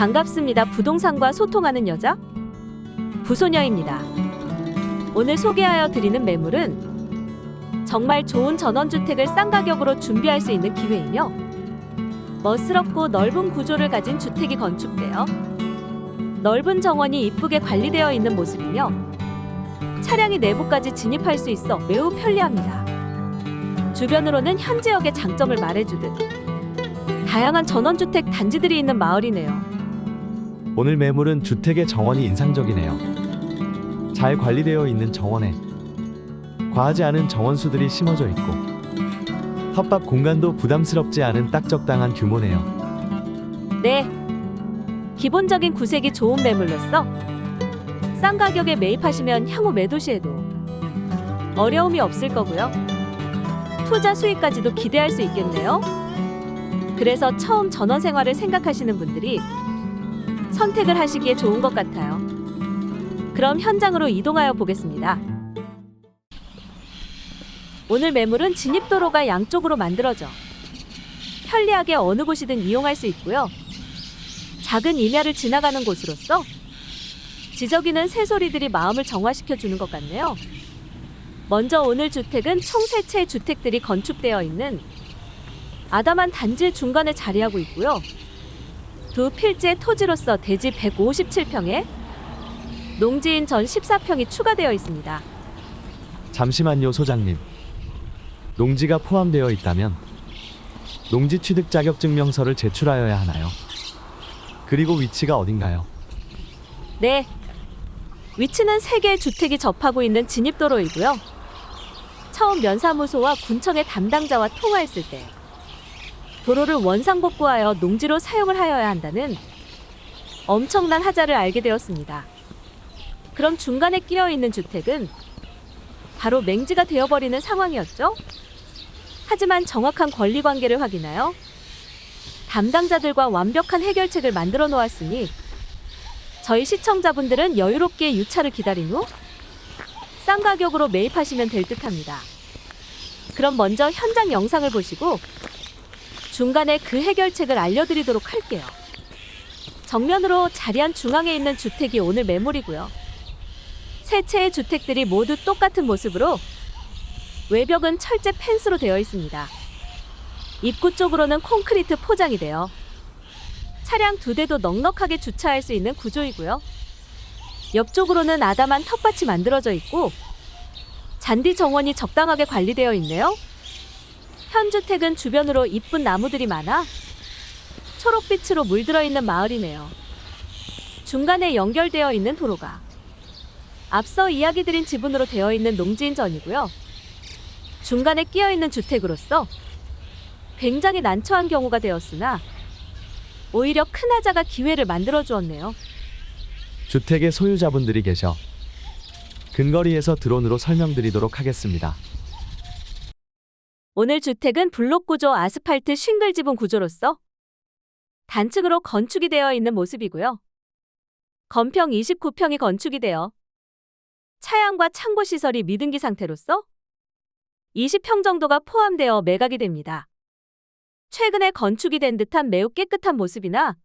반갑습니다. 부동산과 소통하는 여자 부소녀입니다. 오늘 소개하여 드리는 매물은 정말 좋은 전원주택을 싼 가격으로 준비할 수 있는 기회이며 멋스럽고 넓은 구조를 가진 주택이 건축되어 넓은 정원이 이쁘게 관리되어 있는 모습이며 차량이 내부까지 진입할 수 있어 매우 편리합니다. 주변으로는 현 지역의 장점을 말해주듯 다양한 전원주택 단지들이 있는 마을이네요. 오늘 매물은 주택의 정원이 인상적이네요. 잘 관리되어 있는 정원에 과하지 않은 정원수들이 심어져 있고 텃밭 공간도 부담스럽지 않은 딱 적당한 규모네요. 네. 기본적인 구색이 좋은 매물로서 싼 가격에 매입하시면 향후 매도 시에도 어려움이 없을 거고요. 투자 수익까지도 기대할 수 있겠네요. 그래서 처음 전원 생활을 생각하시는 분들이 선택을 하시기에 좋은 것 같아요. 그럼 현장으로 이동하여 보겠습니다. 오늘 매물은 진입도로가 양쪽으로 만들어져 편리하게 어느 곳이든 이용할 수 있고요. 작은 임야를 지나가는 곳으로서 지저귀는 새소리들이 마음을 정화시켜 주는 것 같네요. 먼저 오늘 주택은 총세 채의 주택들이 건축되어 있는 아담한 단지의 중간에 자리하고 있고요. 두 필지의 토지로서 대지 157평에 농지인 전 14평이 추가되어 있습니다. 잠시만요, 소장님. 농지가 포함되어 있다면 농지 취득 자격 증명서를 제출하여야 하나요? 그리고 위치가 어딘가요? 네. 위치는 세 개의 주택이 접하고 있는 진입도로이고요. 처음 면사무소와 군청의 담당자와 통화했을 때 도로를 원상 복구하여 농지로 사용을 하여야 한다는 엄청난 하자를 알게 되었습니다. 그럼 중간에 끼어 있는 주택은 바로 맹지가 되어버리는 상황이었죠. 하지만 정확한 권리 관계를 확인하여 담당자들과 완벽한 해결책을 만들어 놓았으니 저희 시청자분들은 여유롭게 유차를 기다린 후 싼 가격으로 매입하시면 될 듯합니다. 그럼 먼저 현장 영상을 보시고 중간에 그 해결책을 알려드리도록 할게요. 정면으로 자리한 중앙에 있는 주택이 오늘 매물이고요. 세 채의 주택들이 모두 똑같은 모습으로 외벽은 철제 펜스로 되어 있습니다. 입구 쪽으로는 콘크리트 포장이 되어 차량 두 대도 넉넉하게 주차할 수 있는 구조이고요. 옆쪽으로는 아담한 텃밭이 만들어져 있고 잔디 정원이 적당하게 관리되어 있네요. 현 주택은 주변으로 이쁜 나무들이 많아 초록빛으로 물들어 있는 마을이네요. 중간에 연결되어 있는 도로가 앞서 이야기 드린 지분으로 되어 있는 농지인 전이고요. 중간에 끼어 있는 주택으로서 굉장히 난처한 경우가 되었으나 오히려 큰 하자가 기회를 만들어 주었네요. 주택의 소유자분들이 계셔 근거리에서 드론으로 설명드리도록 하겠습니다. 오늘 주택은 블록 구조 아스팔트 싱글 지붕 구조로서 단층으로 건축이 되어 있는 모습이고요. 건평 29평이 건축이 되어 차양과 창고 시설이 미등기 상태로서 20평 정도가 포함되어 매각이 됩니다. 최근에 건축이 된 듯한 매우 깨끗한 모습이나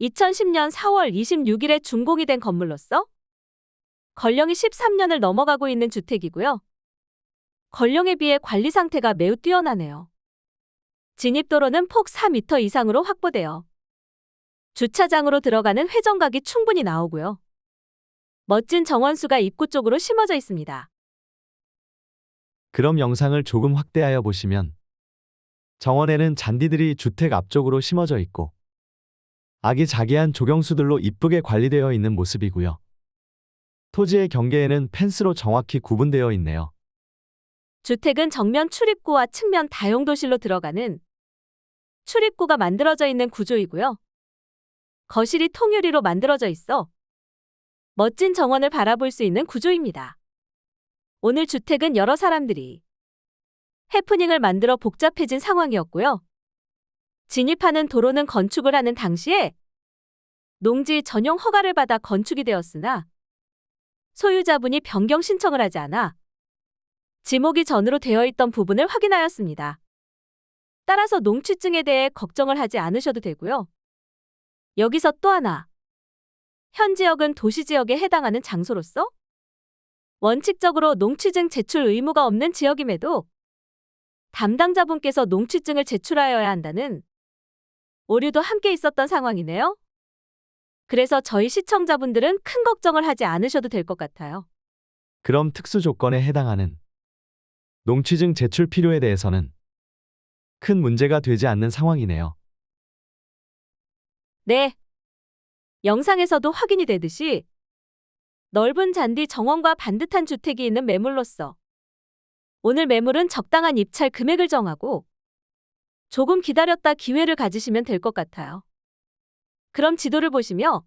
2010년 4월 26일에 준공이 된 건물로서 건령이 13년을 넘어가고 있는 주택이고요. 건령에 비해 관리 상태가 매우 뛰어나네요. 진입도로는 폭 4m 이상으로 확보되어 주차장으로 들어가는 회전각이 충분히 나오고요. 멋진 정원수가 입구 쪽으로 심어져 있습니다. 그럼 영상을 조금 확대하여 보시면 정원에는 잔디들이 주택 앞쪽으로 심어져 있고 아기자기한 조경수들로 이쁘게 관리되어 있는 모습이고요. 토지의 경계에는 펜스로 정확히 구분되어 있네요. 주택은 정면 출입구와 측면 다용도실로 들어가는 출입구가 만들어져 있는 구조이고요. 거실이 통유리로 만들어져 있어 멋진 정원을 바라볼 수 있는 구조입니다. 오늘 주택은 여러 사람들이 해프닝을 만들어 복잡해진 상황이었고요. 진입하는 도로는 건축을 하는 당시에 농지 전용 허가를 받아 건축이 되었으나 소유자분이 변경 신청을 하지 않아 지목이 전으로 되어 있던 부분을 확인하였습니다. 따라서 농취증에 대해 걱정을 하지 않으셔도 되고요. 여기서 또 하나. 현 지역은 도시 지역에 해당하는 장소로서 원칙적으로 농취증 제출 의무가 없는 지역임에도 담당자분께서 농취증을 제출하여야 한다는 오류도 함께 있었던 상황이네요. 그래서 저희 시청자분들은 큰 걱정을 하지 않으셔도 될 것 같아요. 그럼 특수 조건에 해당하는 농취증 제출 필요에 대해서는 큰 문제가 되지 않는 상황이네요. 네. 영상에서도 확인이 되듯이 넓은 잔디 정원과 반듯한 주택이 있는 매물로서 오늘 매물은 적당한 입찰 금액을 정하고 조금 기다렸다 기회를 가지시면 될 것 같아요. 그럼 지도를 보시며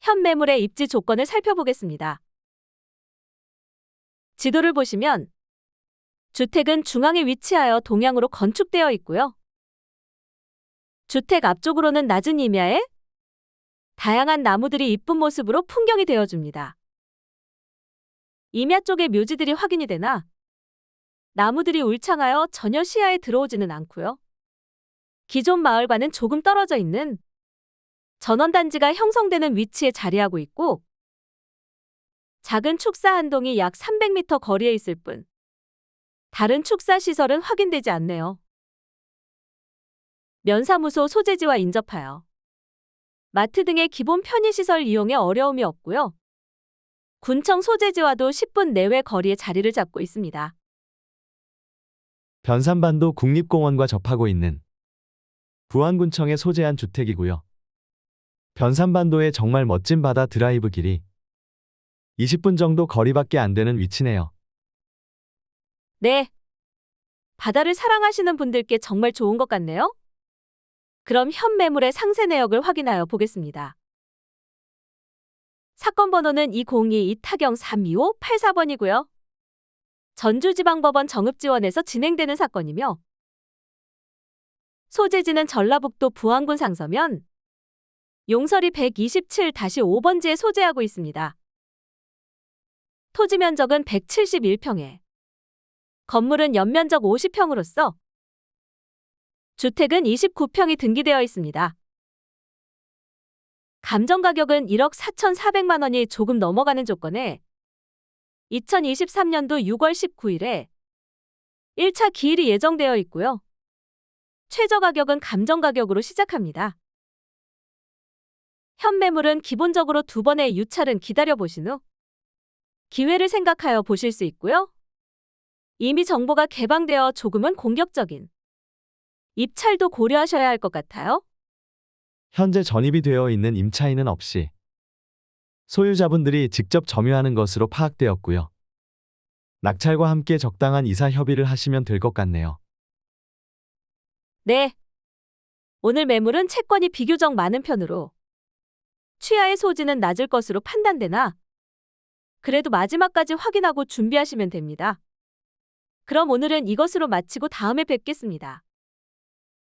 현 매물의 입지 조건을 살펴보겠습니다. 지도를 보시면 주택은 중앙에 위치하여 동향으로 건축되어 있고요. 주택 앞쪽으로는 낮은 임야에 다양한 나무들이 이쁜 모습으로 풍경이 되어줍니다. 임야 쪽에 묘지들이 확인이 되나 나무들이 울창하여 전혀 시야에 들어오지는 않고요. 기존 마을과는 조금 떨어져 있는 전원단지가 형성되는 위치에 자리하고 있고 작은 축사 한 동이 약 300m 거리에 있을 뿐 다른 축사 시설은 확인되지 않네요. 면사무소 소재지와 인접하여 마트 등의 기본 편의시설 이용에 어려움이 없고요. 군청 소재지와도 10분 내외 거리에 자리를 잡고 있습니다. 변산반도 국립공원과 접하고 있는 부안군청에 소재한 주택이고요. 변산반도의 정말 멋진 바다 드라이브 길이 20분 정도 거리밖에 안 되는 위치네요. 네. 바다를 사랑하시는 분들께 정말 좋은 것 같네요. 그럼 현 매물의 상세 내역을 확인하여 보겠습니다. 사건 번호는 202 이타경 32584번이고요. 전주지방법원 정읍지원에서 진행되는 사건이며 소재지는 전라북도 부안군 상서면 용서리 127-5번지에 소재하고 있습니다. 토지 면적은 171평에 건물은 연면적 50평으로서 주택은 29평이 등기되어 있습니다. 감정 가격은 1억 4,400만 원이 조금 넘어가는 조건에 2023년도 6월 19일에 1차 기일이 예정되어 있고요. 최저 가격은 감정 가격으로 시작합니다. 현 매물은 기본적으로 두 번의 유찰은 기다려 보신 후 기회를 생각하여 보실 수 있고요. 이미 정보가 개방되어 조금은 공격적인 입찰도 고려하셔야 할 것 같아요. 현재 전입이 되어 있는 임차인은 없이 소유자분들이 직접 점유하는 것으로 파악되었고요. 낙찰과 함께 적당한 이사 협의를 하시면 될 것 같네요. 네. 오늘 매물은 채권이 비교적 많은 편으로 취하의 소지는 낮을 것으로 판단되나 그래도 마지막까지 확인하고 준비하시면 됩니다. 그럼 오늘은 이것으로 마치고 다음에 뵙겠습니다.